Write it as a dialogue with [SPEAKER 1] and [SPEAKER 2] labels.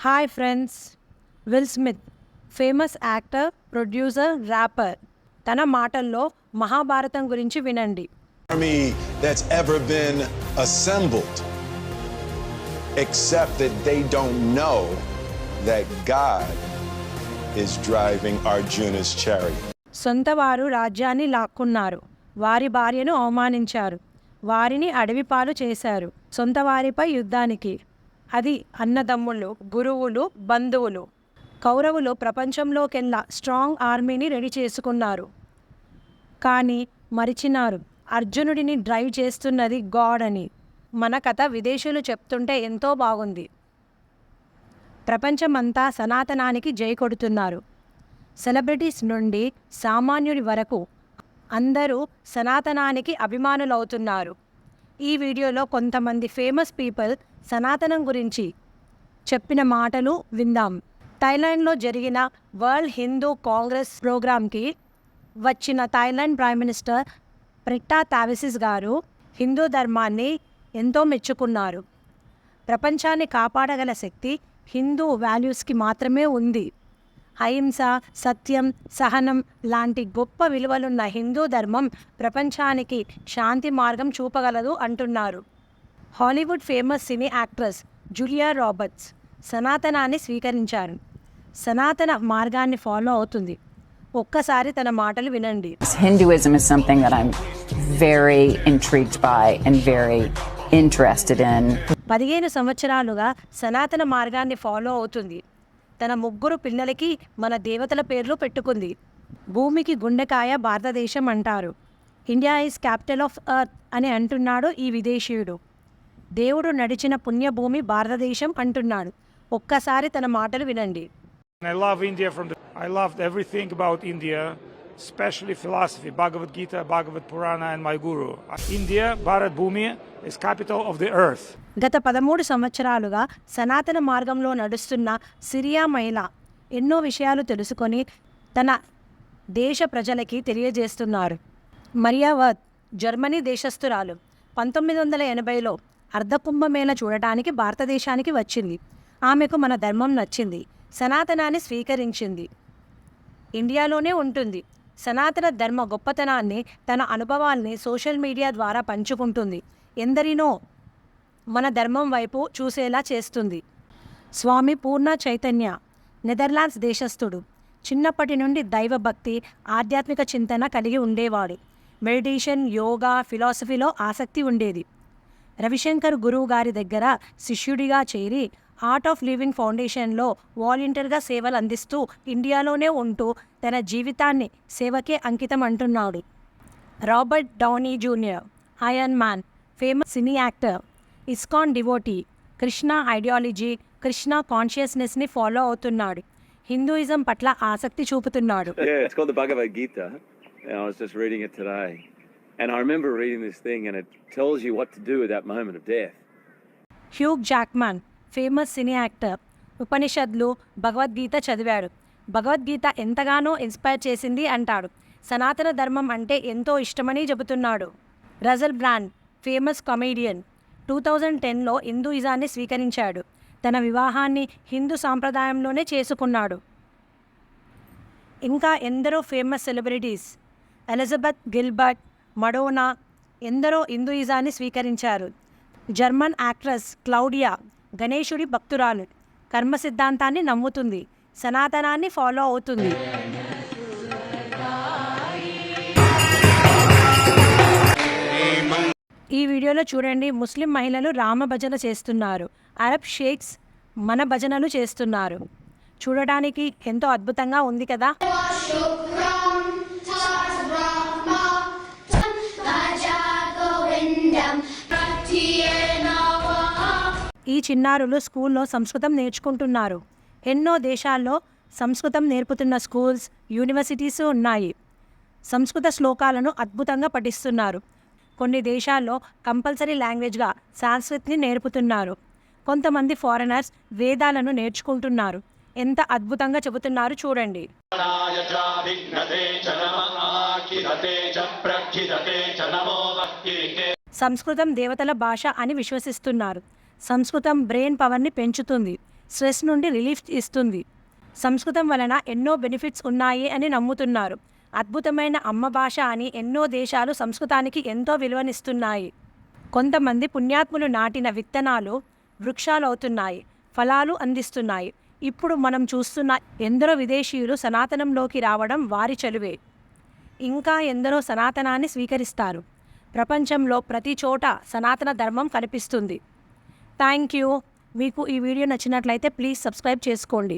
[SPEAKER 1] Hi friends Will Smith famous actor producer rapper తన మాటల్లో మహాభారతం గురించి వినండి.
[SPEAKER 2] Army that's ever been assembled, except that they don't know that God is driving Arjuna's chariot.
[SPEAKER 1] సొంత వారు రాజ్యాన్ని లాక్కున్నారు. వారి భార్యను అవమానించారు. వారిని అడవిపాలు చేశారు. సొంత వారిపై యుద్ధానికి అది అన్నదమ్ములు గురువులు బంధువులు. కౌరవులు ప్రపంచంలోకెల్లా స్ట్రాంగ్ ఆర్మీని రెడీ చేసుకున్నారు. కానీ మరిచినారు. అర్జునుడిని డ్రైవ్ చేస్తున్నది గాడ్ అని. మన కథ విదేశీయులు చెప్తుంటే ఎంతో బాగుంది. ప్రపంచమంతా సనాతనానికి జై కొడుతున్నారు. సెలబ్రిటీస్ నుండి సామాన్యుడి వరకు అందరూ సనాతనానికి అభిమానులవుతున్నారు. ఈ వీడియోలో కొంతమంది ఫేమస్ పీపుల్ సనాతనం గురించి చెప్పిన మాటలు విందాం. థాయిలాండ్లో జరిగిన వరల్డ్ హిందూ కాంగ్రెస్ ప్రోగ్రాంకి వచ్చిన Thailand prime minister Srettha Thavisin గారు హిందూ ధర్మాన్ని ఎంతో మెచ్చుకున్నారు. ప్రపంచాన్ని కాపాడగల శక్తి హిందూ వాల్యూస్కి మాత్రమే ఉంది. అహింస సత్యం సహనం లాంటి గొప్ప విలువలున్న హిందూ ధర్మం ప్రపంచానికి శాంతి మార్గం చూపగలదు అంటున్నారు. Hollywood famous cine actress Julia Roberts సనాతనాన్ని స్వీకరించారు. సనాతన మార్గాన్ని ఫాలో అవుతుంది. ఒక్కసారి తన మాటలు వినండి.
[SPEAKER 3] Hinduism is something that I'm very intrigued by and very interested in.
[SPEAKER 1] పదిహేను సంవత్సరాలుగా సనాతన మార్గాన్ని ఫాలో అవుతుంది. తన ముగ్గురు పిల్లలకి మన దేవతల పేర్లు పెట్టుకుంది. భూమికి గుండెకాయ భారతదేశం అంటారు. India is capital of earth అని అంటున్నాడు ఈ విదేశీయుడు. దేవుడు నడిచిన పుణ్యభూమి భారతదేశం అంటున్నాడు. ఒక్కసారి తన మాటలు వినండి.
[SPEAKER 4] I love India from the. I loved everything about India, especially philosophy, Bhagavad Gita, Bhagavad Purana, and my guru. India, Bharat Bhumi, is capital of the earth.
[SPEAKER 1] గత పదమూడు సంవత్సరాలుగా సనాతన మార్గంలో నడుస్తున్న సిరియా మహిళ ఎన్నో విషయాలు తెలుసుకొని తన దేశ ప్రజలకి తెలియజేస్తున్నారు. మరియావత్ జర్మనీ దేశస్థురాలు. పంతొమ్మిది వందల ఎనభైలో అర్ధకుంభమేళ చూడటానికి భారతదేశానికి వచ్చింది. ఆమెకు మన ధర్మం నచ్చింది. సనాతనాన్ని స్వీకరించింది. ఇండియాలోనే ఉంటుంది. సనాతన ధర్మ గొప్పతనాన్ని తన అనుభవాల్ని సోషల్ మీడియా ద్వారా పంచుకుంటుంది. ఎందరినో మన ధర్మం వైపు చూసేలా చేస్తుంది. స్వామి పూర్ణ చైతన్య నెదర్లాండ్స్ దేశస్థుడు. చిన్నప్పటి నుండి దైవభక్తి ఆధ్యాత్మిక చింతన కలిగి ఉండేవాడు. మెడిటేషన్ యోగా ఫిలాసఫీలో ఆసక్తి ఉండేది. రవిశంకర్ గురువు గారి దగ్గర శిష్యుడిగా చేరి ఆర్ట్ ఆఫ్ లివింగ్ ఫౌండేషన్లో వాలంటీర్గా సేవలు అందిస్తూ ఇండియాలోనే ఉంటూ తన జీవితాన్ని సేవకే అంకితం అంటున్నాడు Robert Downey Junior Iron Man famous cine actor ISKCON devotee Krishna ideology Krishna కాన్షియస్నెస్ని follow అవుతున్నాడు హిందూయిజం పట్ల ఆసక్తి చూపుతున్నాడు
[SPEAKER 5] Yeah, it's called the Bhagavad Gita. And I was just reading it today. And I remember reading this thing, and it tells you what to do at that moment of death.
[SPEAKER 1] Hugh Jackman famous cine actor ఉపనిషత్లు Bhagavadgita చదివాడు. భగవద్గీత ఎంతగానో inspire చేసింది అంటాడు. సనాతన ధర్మం అంటే ఎంతో ఇష్టమని చెబుతున్నాడు. Russell Brand famous comedian. Two thousand టెన్లో హిందూయిజాన్ని స్వీకరించాడు. తన వివాహాన్ని హిందూ సాంప్రదాయంలోనే చేసుకున్నాడు. ఇంకా ఎందరో famous celebrities Elizabeth Gilbert Madonna ఎందరో హిందూయిజాన్ని స్వీకరించారు. జర్మన్ యాక్ట్రెస్ క్లౌడియా గణేశుడి భక్తురాలు. కర్మ సిద్ధాంతాన్ని నమ్ముతుంది. సనాతనాన్ని ఫాలో అవుతుంది. ఈ వీడియోలో చూడండి. ముస్లిం మహిళలు రామ భజన చేస్తున్నారు. అరబ్ షేక్స్ మన భజనలు చేస్తున్నారు. చూడడానికి ఎంతో అద్భుతంగా ఉంది కదా? ఈ చిన్నారులు స్కూల్లో సంస్కృతం నేర్చుకుంటున్నారు. ఎన్నో దేశాల్లో సంస్కృతం నేర్పుతున్న స్కూల్స్ యూనివర్సిటీస్ ఉన్నాయి. సంస్కృత శ్లోకాలను అద్భుతంగా పఠిస్తున్నారు. కొన్ని దేశాల్లో కంపల్సరీ లాంగ్వేజ్గా సాంస్కృత్ని నేర్పుతున్నారు. కొంతమంది ఫారినర్స్ వేదాలను నేర్చుకుంటున్నారు. ఎంత అద్భుతంగా చెబుతున్నారు చూడండి. సంస్కృతం దేవతల భాష అని విశ్వసిస్తున్నారు. సంస్కృతం బ్రెయిన్ పవర్ని పెంచుతుంది స్ట్రెస్ నుండి రిలీఫ్ ఇస్తుంది. సంస్కృతం వలన ఎన్నో బెనిఫిట్స్ ఉన్నాయి అని నమ్ముతున్నారు. అద్భుతమైన అమ్మ భాష అని ఎన్నో దేశాలు సంస్కృతానికి ఎంతో విలువనిస్తున్నాయి. కొంతమంది పుణ్యాత్ములు నాటిన విత్తనాలు వృక్షాలు అవుతున్నాయి ఫలాలు అందిస్తున్నాయి. ఇప్పుడు మనం చూస్తున్న ఎందరో విదేశీయులు సనాతనంలోకి రావడం వారి చలువే. ఇంకా ఎందరో సనాతనాన్ని స్వీకరిస్తారు. ప్రపంచంలో ప్రతి చోట సనాతన ధర్మం కనిపిస్తుంది. Thank you. మీకు ఈ వీడియో నచ్చినట్లయితే ప్లీజ్ సబ్స్క్రైబ్ చేసుకోండి.